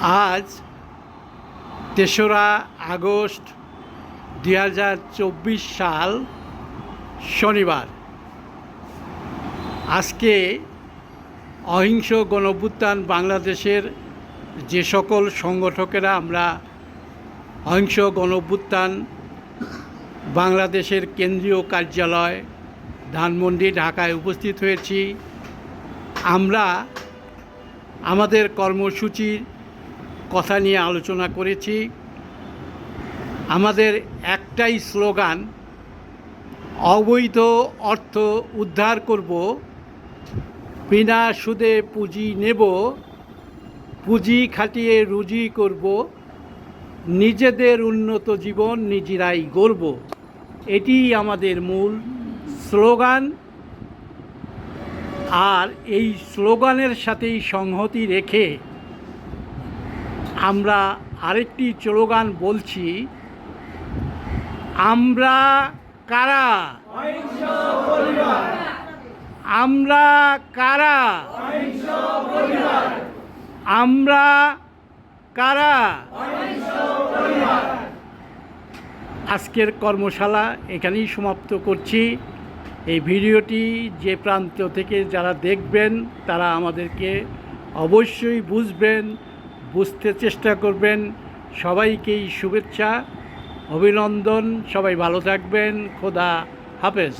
আজ তেসরা আগস্ট দুই হাজার চব্বিশ সাল শনিবার। আজকে অহিংস গণভ্যুত্থান বাংলাদেশের যে সকল সংগঠকেরা আমরা অহিংস গণভ্যুত্থান বাংলাদেশের কেন্দ্রীয় কার্যালয় ধানমন্ডি ঢাকায় উপস্থিত হয়েছি। আমরা আমাদের কর্মসূচির কথা নিয়ে আলোচনা করেছি। আমাদের একটাই স্লোগান, অবৈধ অর্থ উদ্ধার করব, বিনা সুদে পুঁজি নেব, পুঁজি খাটিয়ে রুজি করব, নিজেদের উন্নত জীবন নিজেরাই গড়ব। এটি আমাদের মূল স্লোগান। আর এই স্লোগানের সাথেই সংহতি রেখে আমরা আরেকটি স্লোগান বলছি, আমরা কারা? আমরা কারা? আমরা কারা? আজকের কর্মশালা এখানেই সমাপ্ত করছি। এই ভিডিওটি যে প্রান্ত থেকে যারা দেখবেন, তারা আমাদেরকে অবশ্যই বুঝবেন। বুঝতে চেষ্টা করবেন। সবাইকেই শুভেচ্ছা অভিনন্দন সবাই ভালো থাকবেন খোদা হাফেজ।